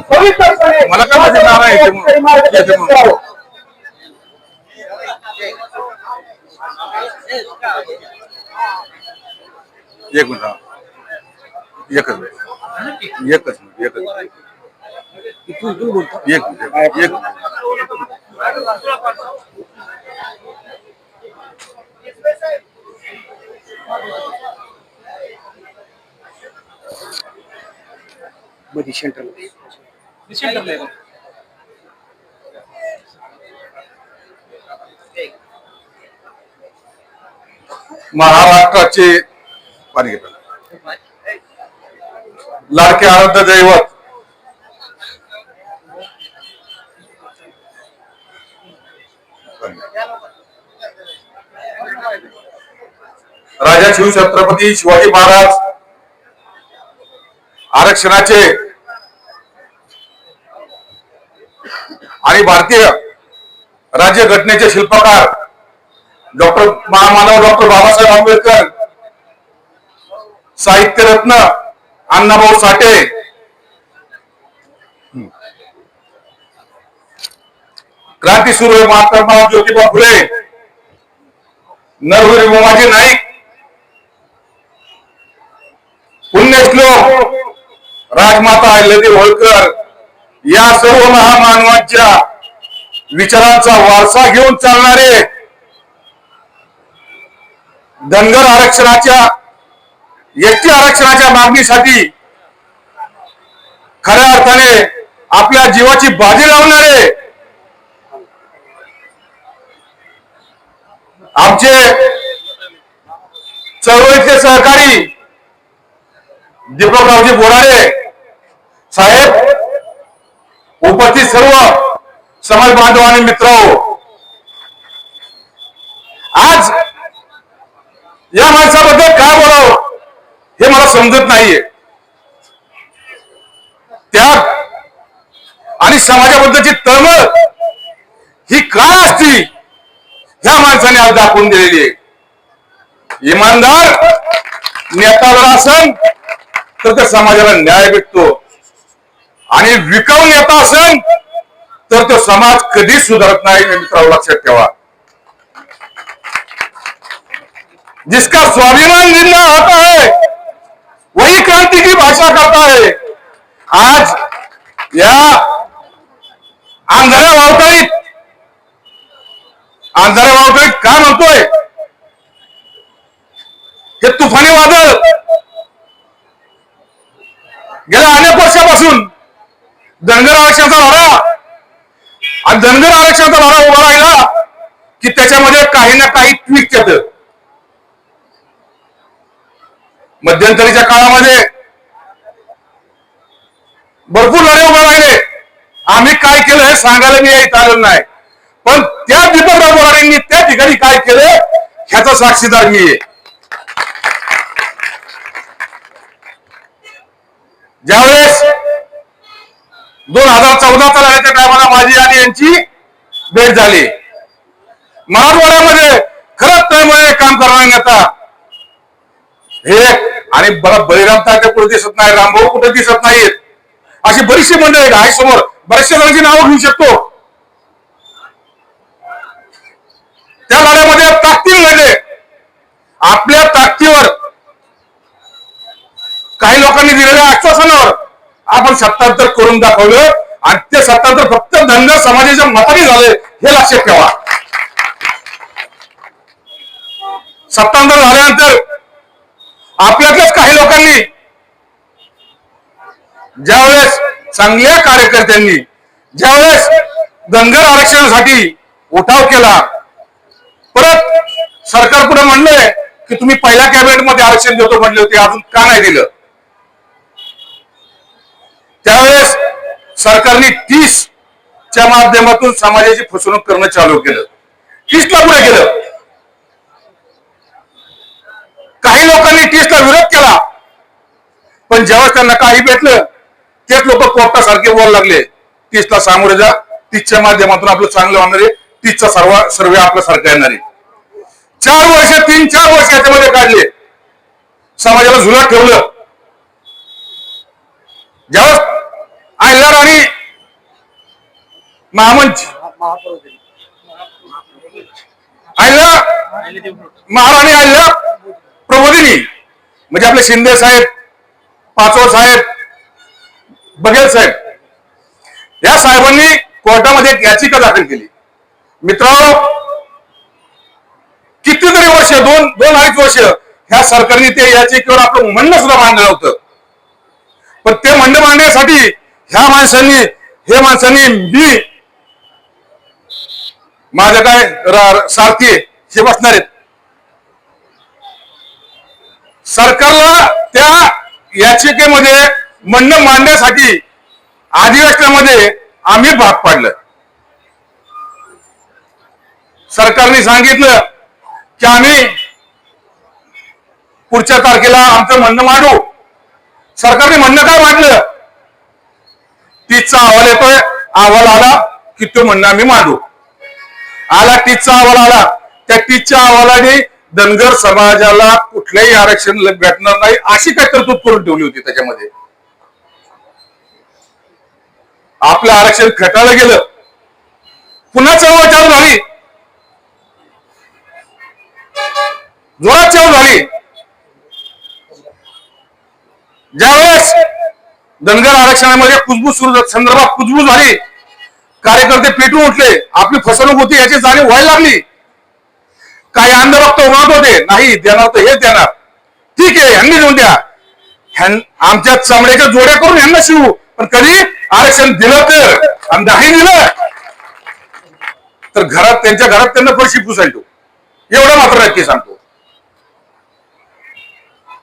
सविस्तरपणे मला काय माहिती नाव आहे ते म्हणून. मार्गदर्शन येते म्हणून. करावं. एक मिनिट हा. एकच मिनिट एकच मिनिट एकच मिनिट एक मिनिट एक मिनिट एक मिनिटमध्ये सेंट्रल महाराष्ट्राचे पाणी घेतात लाडके आराध्य दैवत. राजा शिवछत्रपती शिवाजी महाराज आरक्षणाचे आणि भारतीय राज्यघटनेचे शिल्पकार डॉक्टर महामानव डॉक्टर बाबासाहेब आंबेडकर साहित्यरत्न अण्णाभाऊ साठे क्रांती क्रांतीसूर्य महात्मा ज्योतिबा फुले नरहरी उमाजी नाईक पुण्यश्लोक राजमाता अहिल्यादेवी होळकर या सर्व महामानवांच्या विचारांचा वारसा घेऊन चालणारे धनगर आरक्षणाच्या एसटी आरक्षणाच्या मागणीसाठी खऱ्या अर्थाने आपल्या जीवाची बाजी लावणारे आमचे चळवळीतले सहकारी दीपकरावजी बोराडे साहेब उपस्थित सर्व समाज बांधव आणि मित्र आज या माणसाबद्दल काय बोलावं हे मला समजत नाहीये. त्याग आणि समाजाबद्दलची तळमळ ही काय असती ह्या माणसाने आज दाखवून दिलेली आहे. इमानदार नेता जर असेल तर त्या समाजाला न्याय भेटतो. आणि विकाऊ नेता असेल तर तो समाज कधीच सुधारत नाही हे मित्रांनो लक्षात ठेवा. जिसका स्वाभिमान जिंदा होता है वही क्रांति की भाषा करता है. आज या आंधळ्या वावटळीत आंधळ्या वावटळीत काय म्हणतोय? हे तुफानी वादळ गेल्या अनेक वर्षापासून धनगर आरक्षणाचा लढा धनगर आरक्षणाचा लढा उभा राहिला की त्याच्यामध्ये काही ना काही ट्विक येत. मध्यंतरीच्या काळामध्ये भरपूर लढे उभे राहिले. आम्ही काय केलं हे सांगायला मी इथं आलेलो नाही. पण त्या दीपकराव बोराडेंनी त्या ठिकाणी काय केलं ह्याचा साक्षीदार मी आहे. ज्यावेळेस दोन हजार चौदाचा लढ्याच्या टायमाला माझी आणि यांची भेट झाली. मराठवाड्यामध्ये खरंच त्यामुळे काम करणार नेता. हे आणि बघा बळीराम तात्या कुठे दिसत नाही रामभाऊ कुठे दिसत नाहीत? अशी बरीचशी मंडळी आहेत आहे समोर. बऱ्याचशा जणांची नावं घेऊ शकतो. त्या लढ्यामध्ये ताकदीने लढले. आपल्या ताकदीवर काही लोकांनी दिलेल्या आश्वासनावर आपण सत्तांतर करून दाखवलं आणि ते सत्तांतर फक्त धनगर समाजाच्या मताने झाले हे लक्षात ठेवा. सत्तांतर झाल्यानंतर आपल्यातल्याच काही लोकांनी ज्यावेळेस चांगल्या कार्यकर्त्यांनी ज्यावेळेस धनगर आरक्षणासाठी उठाव केला परत सरकार पुढे म्हणलंय की तुम्ही पहिल्या कॅबिनेटमध्ये आरक्षण देतो म्हटले होते अजून का नाही दिलं? त्यावेळेस सरकारने तीस च्या माध्यमातून समाजाची फसवणूक करणं चालू केलं. तीस ला पुढे केलं काही लोकांनी टीसला विरोध केला. पण ज्यावेळेस त्यांना काही भेटलं तेच लोक कोर्टासारखे बोलायला लागले. तीसला सामोरे जा. तीसच्या माध्यमातून आपलं चांगलं होणार आहे. तीसचा सर्व सर्वे आपल्या सारखं येणार आहे. चार वर्ष तीन चार वर्ष याच्यामध्ये काढले. समाजाला झुलत ठेवलं. ज्यावेळेस आयला आणि महामंच. आयला महाराणी आयला प्रबोधिनी. म्हणजे आपले शिंदे साहेब पाचवा साहेब बघेल साहेब. या साहेबांनी कोर्टामध्ये एक याचिका दाखल केली. मित्रांनो कितीतरी वर्ष दोन दोन अडीच वर्ष ह्या सरकारने ते याचिकेवर आपलं म्हणणं सुद्धा मांडलं होतं पण ते म्हणणं मांडण्यासाठी ह्या माणसांनी हे माणसांनी मी माझ्या काय सारथी हे बसणार आहेत. सरकारला त्या याचिकेमध्ये म्हणणं मांडण्यासाठी अधिवेशनामध्ये आम्ही भाग पाडलं. सरकारने सांगितलं की आम्ही पुढच्या तारखेला आमचं म्हणणं मांडू. सरकारने म्हणणं काय मांडलं? तीसचा अहवाल येतोय. अहवाल आला की तो म्हणणं आम्ही मांडू आला टीचा अहवाल आला. त्या तीसच्या अहवालाने धनगर समाजाला कुठलंही आरक्षण भेटणार नाही अशी काय तरतूद करून ठेवली होती त्याच्यामध्ये. आपलं आरक्षण खटाळलं गेलं. पुन्हा चळवळ चालू झाली. जोरात चालू झाली. ज्यावेळेस धनगर आरक्षणामध्ये कुजबूज सुरू संदर्भात कुजबूज झाली. कार्यकर्ते पेटून उठले. आपली फसवणूक होती याची जाणीव व्हायला लागली. काही अंधभक्त म्हणत होते. नाही देणार तर हेच देणार. ठीक आहे ह्यांनी देऊन द्या. आमच्या चमड्याच्या जोड्या करून ह्यांना शिवू. पण कधी? आरक्षण दिलं तर. आणि नाही दिलं तर घरात त्यांच्या घरात त्यांना पैसे पुसायचो एवढं मात्र नक्की सांगतो.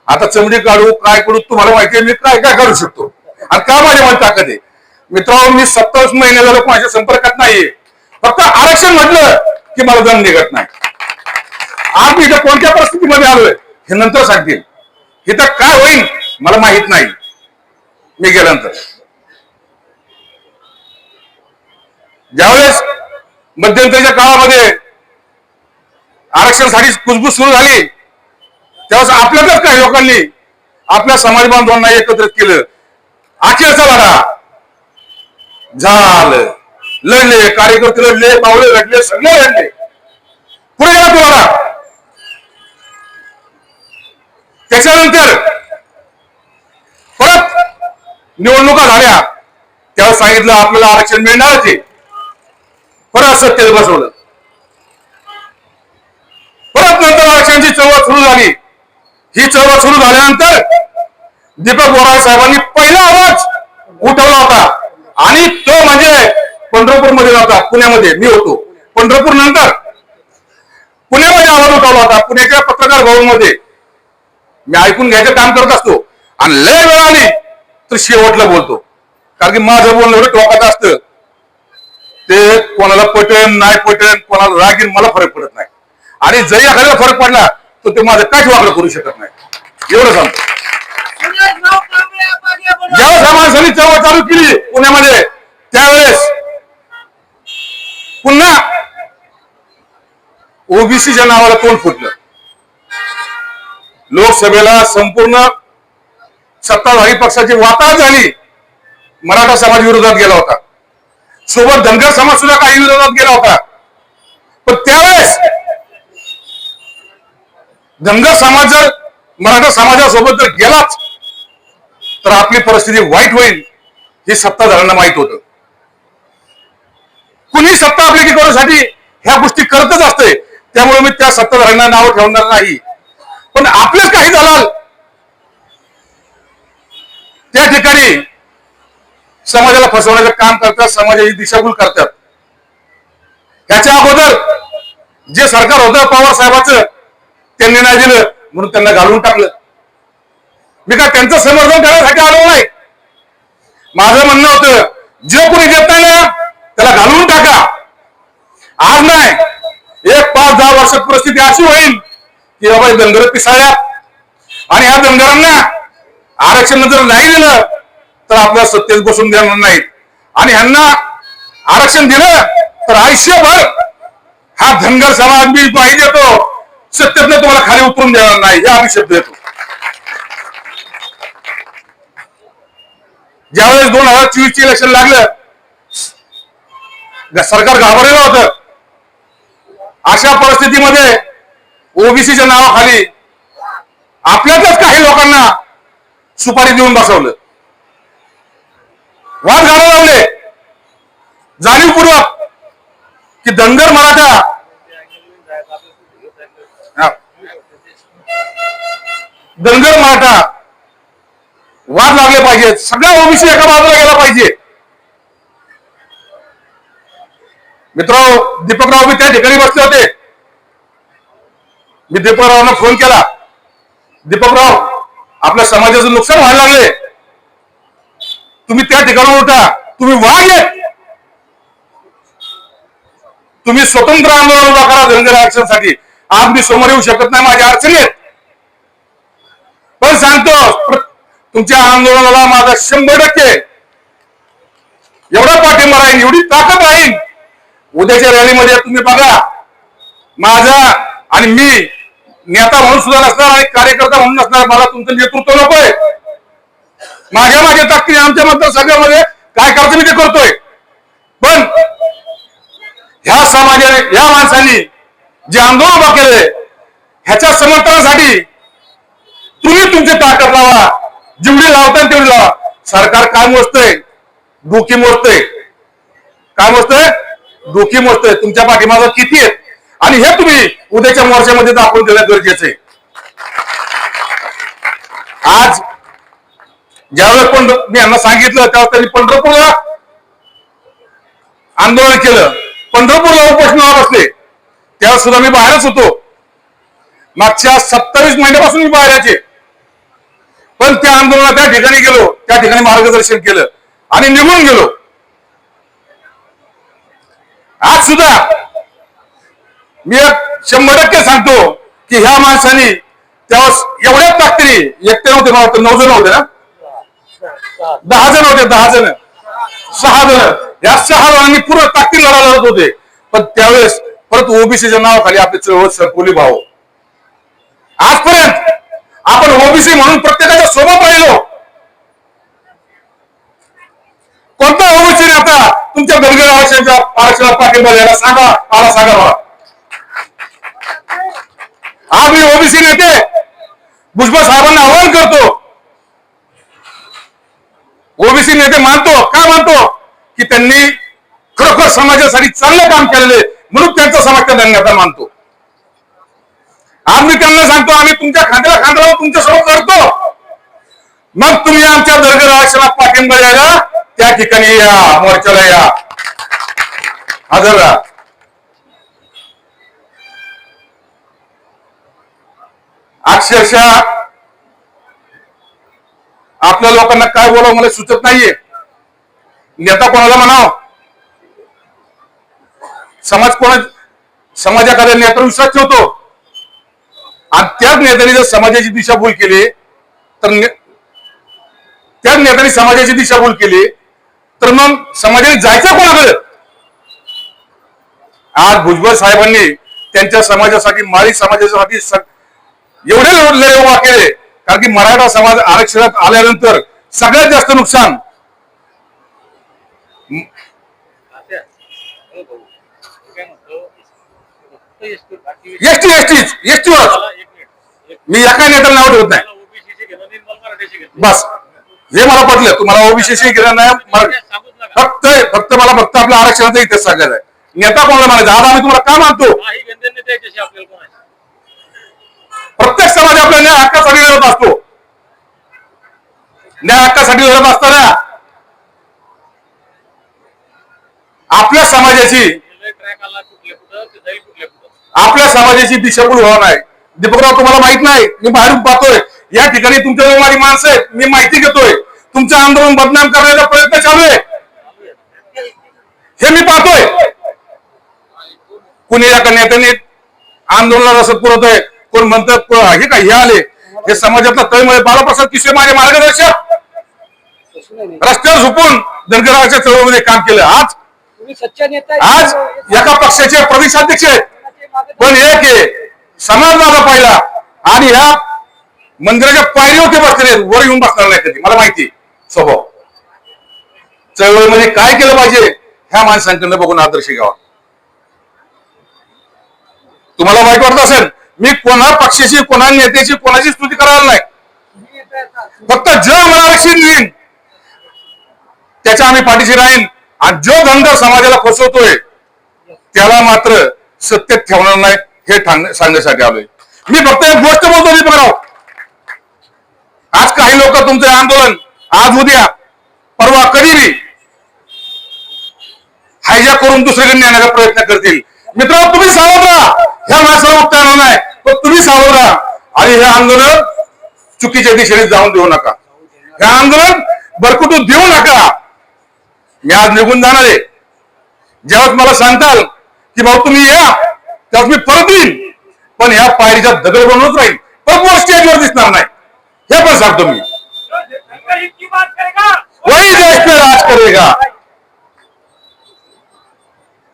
आता चमडी काढू काय करू तुम्हाला माहिती आहे मी काय काय करू शकतो? आणि का माझ्या मला ताकद आहे? मित्रांनो मी सत्तावीस महिने झालं माझ्या संपर्कात नाहीये. फक्त आरक्षण म्हटलं की मला जण निघत नाही. आज मी इथं कोणत्या परिस्थितीमध्ये आलोय हे नंतर सांगतील. इथं काय होईल मला माहीत नाही. मी गेल्यानंतर. ज्यावेळेस मध्यंतरीच्या काळामध्ये आरक्षणासाठी कुजबूज सुरू झाली त्यावेळेस आपल्यातच काही लोकांनी आपल्या समाज बांधवांना एकत्रित केलं. अखेरचा लढा झालं. लढले कार्यकर्ते लढले पावले लढले सगळे लढले पुढे गेला तो लढा त्याच्यानंतर परत निवडणुका झाल्या. त्यावर सांगितलं आपल्याला आरक्षण मिळणार ते परत सत्तेत बसवलं. परत नंतर आरक्षणाची चळवळ सुरू झाली. ही चळवळ सुरू झाल्यानंतर दीपक बोराळे साहेबांनी पहिला आवाज उठवला होता. आणि तो म्हणजे पंढरपूरमध्ये पुण्यामध्ये. मी होतो. पंढरपूर नंतर पुण्यामध्ये आवाज उठवला होता. पुण्याच्या पत्रकार भवनमध्ये. मी ऐकून घ्यायचं काम करत असतो. आणि लय वेळ आली तर शेवटला बोलतो. कारण की माझं बोलणं एवढं टोकाचं असतं. ते कोणाला पटेन नाही पटेन कोणाला रागीन मला फरक पडत नाही. आणि जरी एखाद्याला फरक पडला तर ते माझं काहीच वाकडं करू शकत नाही. एवढं सांगतो. ज्यावेळेस ह्या माणसांनी चळवळ चालू केली पुण्यामध्ये त्यावेळेस पुन्हा ओबीसीच्या नावाला तोंड फुटलं. लोकसभेला संपूर्ण सत्ताधारी पक्षाची वाताळ झाली मराठा समाज विरोधात गेला होता. सोबत धनगर समाज सुद्धा काही विरोधात गेला होता. पण त्यावेळेस धनगर समाज जर मराठा समाजासोबत जर गेलाच तर आपली परिस्थिती वाईट होईल हे सत्ताधाऱ्यांना माहीत होत. कुणी सत्ता आपली करूसाठी ह्या गोष्टी करतच असते त्यामुळे मी त्या सत्ताधाऱ्यांना नाव ठेवणार नाही. पण आपलेच काही झालं त्या ठिकाणी समाजाला फसवण्याचं काम करतात समाजाची दिशाभूल करतात. त्याच्या अगोदर जे सरकार होतं पवार साहेबाचं त्यांनी नाही दिलं म्हणून त्यांना घालून टाकलं. मी काय त्यांचं समर्थन करण्यासाठी आलो नाही. माझं म्हणणं होतं जे कोणी देत नाही ना त्याला घालवून टाका. आज नाही एक पाच दहा वर्षात परिस्थिती अशी होईल की बाबा धनगर पिसाळ्या आणि ह्या धनगरांना आरक्षण जर नाही दिलं तर आपल्या सत्तेत बसून देणार नाही आणि ह्यांना आरक्षण दिलं तर आयुष्यभर हा धनगर समाज मी माहिती देतो. सत्तेतनं तुम्हाला खाली उतरून देणार नाही. हे आम्ही शब्द देतो. ज्यावेळेस दोन हजार चोवीस चे इलेक्शन लागलं सरकार घाबरलेलं होतं. अशा परिस्थितीमध्ये ओबीसीच्या नावाखाली आपल्यातच काही लोकांना सुपारी देऊन बसवलं. वाद घालायला लावले जाणीवपूर्वक की धनगर मराठा दंगर धनगर मराठा पाहिजेत. सगळ्या ओबीसी एका बाजूला गेला पाहिजे. मित्र दीपकराव मी त्या ठिकाणी बसले होते. मी दीपकरावांना फोन केला. दीपकराव आपल्या समाजाचं नुकसान व्हायला लागले. तुम्ही त्या ठिकाणी उठा तुम्ही वाघ तुम्ही स्वतंत्र आंदोलन उभा करा धनगर आरक्षणासाठी. आज मी समोर येऊ शकत नाही माझ्या अडचणी आहेत. पण सांगतो तुमच्या आंदोलनाला माझा शंभर टक्के एवढा पाठिंबा राहील एवढी ताकद राहील उद्याच्या रॅलीमध्ये तुम्ही बघा माझा आणि मी नेता म्हणून सुद्धा नसणार आणि कार्यकर्ता म्हणून नसणार मला तुमचं नेतृत्व नकोय. माझ्या माझ्या ताकदी आमच्या मतदारसंघामध्ये. काय करतो मी ते करतोय. पण ह्या समाजाने या माणसांनी जे आंदोलन उभा केले ह्याच्या समर्थनासाठी तुम्ही तुमची ताकद लावा. जेवढी लावतात तेवढी लावा. सरकार काय मोजतंय? डोकी मोजतंय. काय मोजतंय? डोकी मोजतंय. तुमच्या पाठीमागं किती आहेत? आणि हे तुम्ही उद्याच्या मोर्चामध्ये दाखवून देणं गरजेचं आहे. आज ज्यावेळेस पण मी यांना सांगितलं त्यावेळेस त्यांनी पंढरपूरला आंदोलन केलं. पंढरपूरला उपोषणाला बसले त्यावेळेस सुद्धा मी बाहेरच होतो. मागच्या सत्तावीस महिन्यापासून मी बाहेरचे पण त्या आंदोलनात त्या ठिकाणी गेलो त्या ठिकाणी मार्गदर्शन केलं आणि निघून गेलो. आज सुद्धा मी एक शंभर टक्के सांगतो की ह्या माणसाने त्यावेळेस एवढ्या ताकदीने एकटे नव्हते मला वाटतं नऊ जण होते ना? दहा जण होते दहा जण. सहा जण. या सहा जणांनी पूर्ण ताकदी लढा लढत होते. पण त्यावेळेस परत ओबीसीच्या नावाखाली आपली चळवळ सरकोली भाऊ. आपण ओबीसी म्हणून प्रत्येकाच्या सोबत राहिलो. कोणता ओबीसी नेता तुमच्या धनगर आरक्षणाच्या आरक्षणाला पाठिंबा द्यायला सांगा मला सांगा मला आज मी ओबीसी नेते भुजबळ साहेबांना आवाहन करतो. ओबीसी नेते मानतो काय मानतो? की त्यांनी खरोखर समाजासाठी चांगलं काम केलेले म्हणून त्यांचा समाज त्या मानतो. आज मी त्यांना सांगतो आम्ही तुमच्या खांद्याला खांद्याला तुमच्यासोबत करतो. मग तुम्ही आमच्या दर्गर आरक्षणात पाठिंबा द्यायला त्या ठिकाणी या मोर्चाला या. हजर राहा अक्षरशः आपल्या लोकांना काय बोलावं मला सुचत नाहीये. नेता कोणाला म्हणाव? समाज कोणा समाजाकडे नेत्यावर विश्वास ठेवतो. आणि त्याच नेत्याने जर समाजाची दिशाभूल केली तर त्याच नेत्याने समाजाची दिशाभूल केली तर मग समाजाने जायचं कोणाकडे? आज भुजबळ साहेबांनी त्यांच्या समाजासाठी माळी समाजासाठी एवढे लढे उभा केले. कारण की मराठा समाज आरक्षणात आल्यानंतर सगळ्यात जास्त नुकसान एसटी एसटीच एसटीवर मला एक मिनिट. एक मी एका नेत्याला नाव ठेवत नाही. बस. हे मला पटलं तुम्हाला ओबीसी घेणार नाही मला- फक्त फक्त मला फक्त आपल्या आरक्षणाचा इतिहास सांगायचा आहे. नेता कोणाला म्हणायचा आज आम्ही तुम्हाला का मानतो? प्रत्येक समाज आपल्या न्याय हक्कासाठी लढत असतो. न्याय हक्कासाठी लढत असताना आपल्या समाजाची आपल्या समाजाची दिशाभूल होणार नाही. दीपकराव तुम्हाला माहीत नाही मी बाहेरून पाहतोय. या ठिकाणी तुमच्या माझी माणसं आहेत मी माहिती घेतोय. तुमचं आंदोलन बदनाम करण्याचा प्रयत्न चालू आहे. हे मी पाहतोय. कुणी एका नेत्याने आंदोलनाला असं पुरवतोय? कोण म्हणतं हे काय हे आले? हे समाजातला तळमळे बालाप्रसाद किशोर माझे मार्गदर्शक. रस्त्यावर झोपून धनगराच्या चळवळीमध्ये काम केलं. आज आहे. आज एका पक्षाचे प्रदेशाध्यक्ष आहेत. पण एक आहे समाज माझा पाहिला. आणि ह्या मंदिराच्या पायरीवरती बसलेले आहेत, वर येऊन बसणार नाही कधी. मला माहिती स्वभाव. चळवळीमध्ये काय केलं पाहिजे ह्या माणसांकडनं बघून आदर्श घ्यावा. तुम्हाला वाईट वाटत असेल मी कोणा पक्षाची कोणा नेत्याची कोणाची स्तुती करायला नाही. फक्त जो मला आरक्षण देईन त्याच्या आम्ही पाठीशी राहीन. आणि जो धनगर समाजाला फसवतोय त्याला मात्र सत्तेत ठेवणार नाही. हे सांगण्यासाठी आलोय. मी फक्त एक गोष्ट बोलतो दीपकराव. आज काही लोक तुमचं आंदोलन आज उद्या परवा कधी बी हायजॅक करून दुसरीकडे नेण्याचा प्रयत्न करतील. मित्र तुम्ही सावध राहा ह्या माणसाला उत्तर नाही. पण तुम्ही सावध राहा आणि हे आंदोलन चुकीच्या दिशेने जाऊन देऊ नका. हे आंदोलन बरकुटू देऊ नका. मी आज निघून जाणार आहे. जेव्हा मला सांगताल की भाऊ तुम्ही या. तेव्हा मी परत येईल पण या पायरीच्या दगड बनवूनच राहील पण स्टेजवर दिसणार नाही. हे पण सांगतो मी. वही देश पे राज करेगा.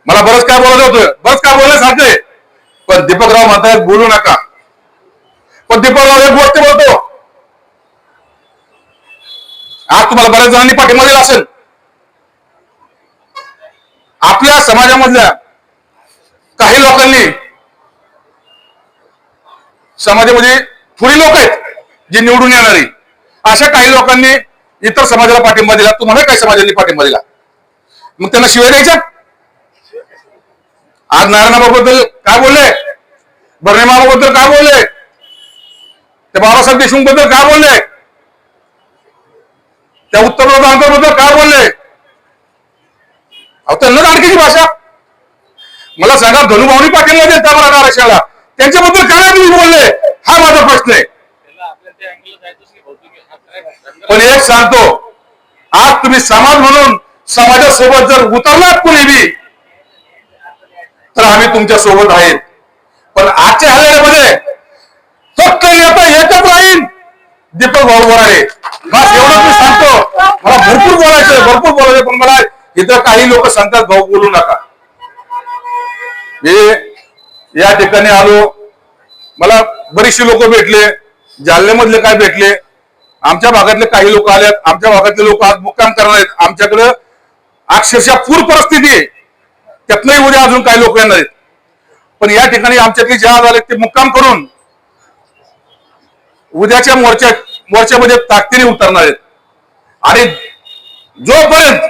मला बरंच काय बोलायचं होतं. बरंच काय बोलायला सांगते पण दीपकराव म्हणताय बोलू नका. पण दीपकराव एक गोष्ट बोलतो. आज तुम्हाला बऱ्याच जणांनी पाठिंबा दिला असेल. आपल्या समाजामधल्या काही लोकांनी समाजामध्ये थोडी लोक आहेत जे निवडून येणारी. अशा काही लोकांनी इतर समाजाला पाठिंबा दिला. तुम्हाला काही समाजाने पाठिंबा दिला? मग त्यांना शिवाय द्यायच्या आज नारायणाबाबद्दल काय बोलले? बर्णेमाबाबद्दल काय बोलले? त्या बाबासाहेब देशमुखबद्दल काय बोलले? त्या उत्तरबद्दल काय बोलले? अहो त्यांना आणखीची भाषा. मला सांगा धनुभावनी पाटीलला देता मराठा आरक्षणाला. त्यांच्याबद्दल काय तुम्ही बोलले? हा माझा प्रश्न आहे. पण एक सांगतो आज तुम्ही समाज म्हणून समाजासोबत जर उतरलात कोणी बी तर आम्ही तुमच्यासोबत आहेत. पण आजच्या हल्ल्यामध्ये फक्त नेता एकच राहील दीपक भाऊ बोराडे बस एवढं मी सांगतो. मला भरपूर बोलायचं भरपूर बोलायचं पण मला इथं काही लोक सांगतात भाऊ बोलू नका. मी या ठिकाणी आलो. मला बरीचशी लोक भेटले. जालन्यामधले काय भेटले? आमच्या भागातले काही लोक आलेत. आमच्या भागातले लोक आज मुक्काम करणार आहेत. आमच्याकडं अक्षरशः पूर परिस्थिती आहे. त्यातनंही उद्या अजून काही लोक येणार आहेत. पण या ठिकाणी आमच्यातले जे आज आले ते मुक्काम करून उद्याच्या मोर्चा मोर्चामध्ये ताकदीने उतरणार आहेत. आणि जोपर्यंत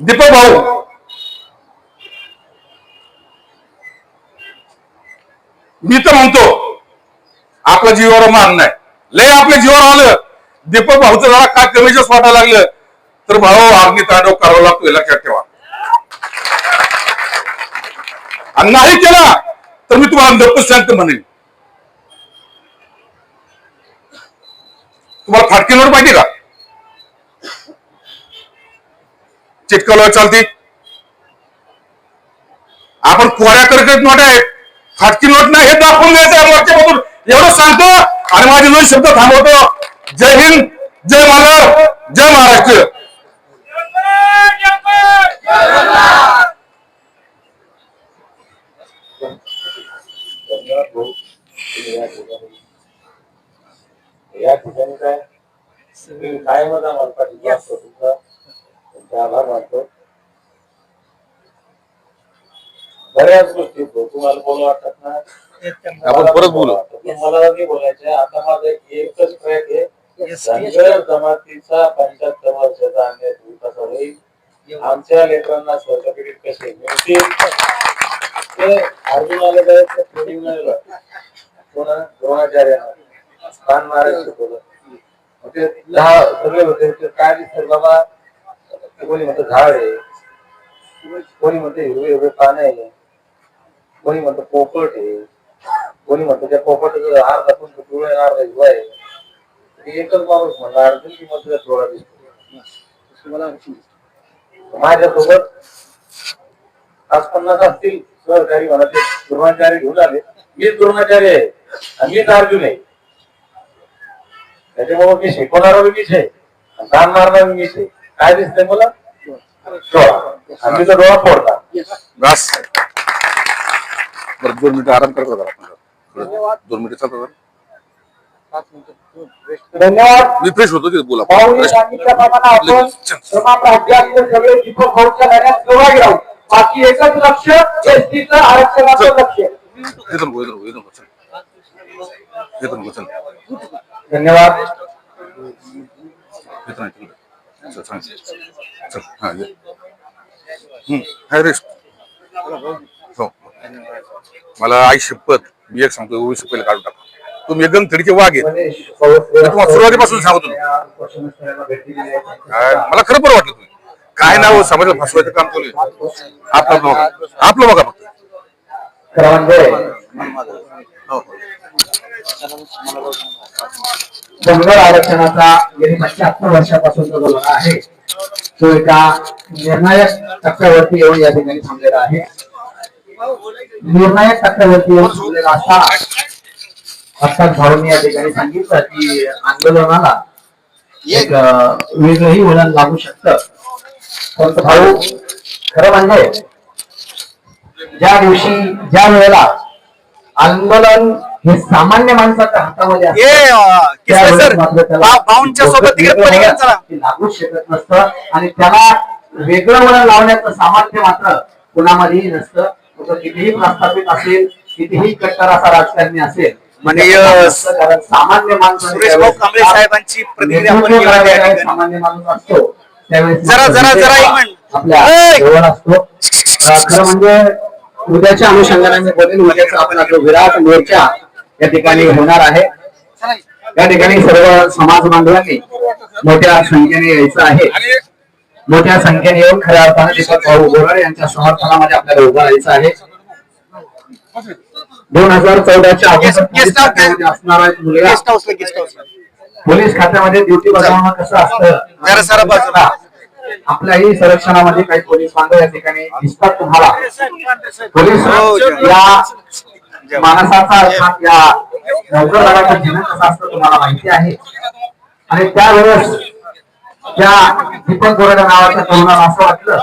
दीपक भाऊ मी तर म्हणतो आपल्या जीवावर मान नाही. लय आपल्या जीवावर आलं. दीपक भाऊचं जरा काय कमीच वाटायला लागलं. तर भाऊ अग्नी तांडव करावा लागतो लक्षात ठेवा. आणि नाही केला तर मी तुम्हाला नक्कीच सांगतो म्हणेन. तुम्हाला फाटकी नोट पाहिजे का? चिटकवलं चालते. आपण कोऱ्या करकट नोट आहेत. फाटकी नोट नाही हे दाखवून द्यायचं आहे मोर्चामधून एवढं सांगतो आणि माझे दोन शब्द थांबवतो. जय हिंद जय महाराज जय महाराष्ट्र. या ठिकाणी या काय तुम्ही मानतात तुमचा आभार मानतो. बऱ्याच गोष्टी तुम्हाला बोलू वाटतात ना आपण परत बोलू मला नाही. बोलायचं आता माझं एकच ट्रॅक आहे. धनगर जमातीचा पंच्याहत्तर वर्षाचा अन्याय दूर कसा होईल आमच्या लेकरांना सर्टिफिकेट कसे मिळतील. ते अर्जुन आले तर थोडी मिळालं. कोणा द्रोणाचार्यांना स्थान मारायला शिकवलं मग ते दहा सगळे होते. ते काय दिसतात बाबा? ते कोणी म्हणतं झाड आहे. कोणी म्हणतं हिरवे हिरवे पानं आहे. कोणी म्हणतं पोपट आहे? कोणी म्हणतं त्या पोपटाचं हार दाखवून तो पिवळा आहे, अर्धा हिरवा आहे एकच माणूस म्हणला अर्जुन की मग तुझा डोळा दिसतो. माझ्यासोबत आज पन्नास असतील सहकारी म्हणा ते द्रोणाचार्य घेऊन आले. मीच द्रोणाचार्य आहे आणि मीच अर्जुन आहे. त्याच्यामुळे मी शिकवणारा मीच आहे. दान मारणारा मीच आहे. काय दिसतंय मला? डोळा. आणि मी तो डोळा फोडला बस. बरं दोन मिनिटं आराम करतो जरा आपण. दोन मिनिटं चालतो जरा. धन्यवाद. मी फ्रेश होतो तिथे बोला. भाऊनी सांगितल्याप्रमाणे आपण तमाम राज्यातले सगळे दीपक भाऊच्या लढ्यात सहभागी राहू. बाकी एकच लक्ष एसटीचं आरक्षणाचं लक्ष. चल. गो चल. धन्यवाद. इथून चल सांग. चल. हा ये. हाय रेस्ट मला आई शिपत मी एक सांगतो वीस रुपये काढून टाका. तुम्ही एकदम तिडके वाघ आहे. तुम्हाला सुरुवातीपासून सांगतो. काय, मला खरं बरं वाटलं तुम्ही. काय नाव समाजाला? फसवायचं काम करू आपलं बघा. आपलं बघा फक्त. धनगर आरक्षणाचा गेली पंच्याहत्तर वर्षापासून जो लढा आहे तो एका निर्णायक टप्प्यावरती येऊन या ठिकाणी थांबलेला आहे. निर्णायक टप्प्यावरती असताना अर्थात भाऊंनी या ठिकाणी सांगितलं की आंदोलनाला एक वेगळंही वळण लागू शकतं. परंतु भाऊ खरं म्हणजे ज्या दिवशी ज्या वेळेला आंदोलन हे सामान्य माणसाच्या हातामध्ये लागूच शकत नसतं आणि त्याला वेगळं वळण लावण्याचं सामर्थ्य मात्र कुणामध्येही नसतं. कितीही प्रस्थापित असेल कितीही कट्टर असा राजकारणी असेल म्हणजे, सामान्य कांबळे साहेबांची प्रतिक्रिया आपण. सामान्य माणूस असतो त्यावेळेस जरा- मात्र जरा- जरा एक मिनिट. आपल्या ऐ! जवळ असतो अं, खरं म्हणजे उद्याच्या अनुषंगाने मी बोलेन उद्याचा आपला विराट मोर्चा या ठिकाणी होणार आहे या ठिकाणी सर्व समाज बांधवांनी मोठ्या संख्येने यायचं आहे मोठ्या संख्येने येऊन खऱ्या अर्थाने दीपक भाऊ गोरड यांच्या समर्थनामध्ये आपल्याला उभं राहायचं आहे. दोन हजार चौदाच्या असणारा मुलगा पोलीस खात्यामध्ये ड्युटी बजावणं कसं असतं. आपल्याही संरक्षणामध्ये काही पोलीस बांधव या ठिकाणी दिसतात तुम्हाला. पोलीस हो, या माणसाचा अर्थात या नौकर दलाचं जीवन कसं असतं तुम्हाला माहिती आहे. आणि त्यावेळेस त्या दीपक गोरडे नावाच्या तरुणाला असं वाटलं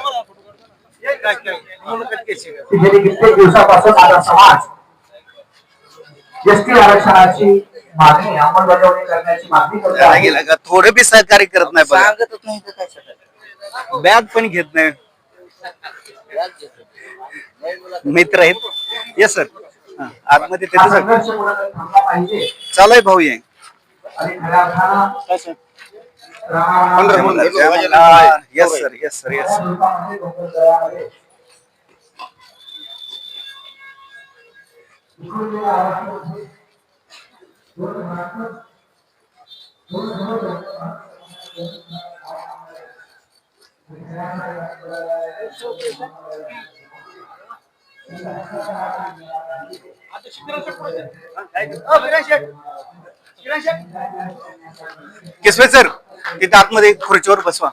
की गेली कित्येक दिवसापासून माझा समाज एसटी आरक्षणाची मागणी अंमलबजावणी करण्याची मागणी करतो त्याला आहे. गेला का थोडं बी सहकार्य करत नाही बघा बॅग पण घेत नाही. मित्र आहेत. येस सर आतमध्ये हा तिथे संघर्ष कुठेतरी थांबला पाहिजे. चालू आहे भाऊ ये. आणि खऱ्या अर्थानं sir yes sir yes Kiswe sir तिथे आतमध्ये खुर्चीवर बसवा.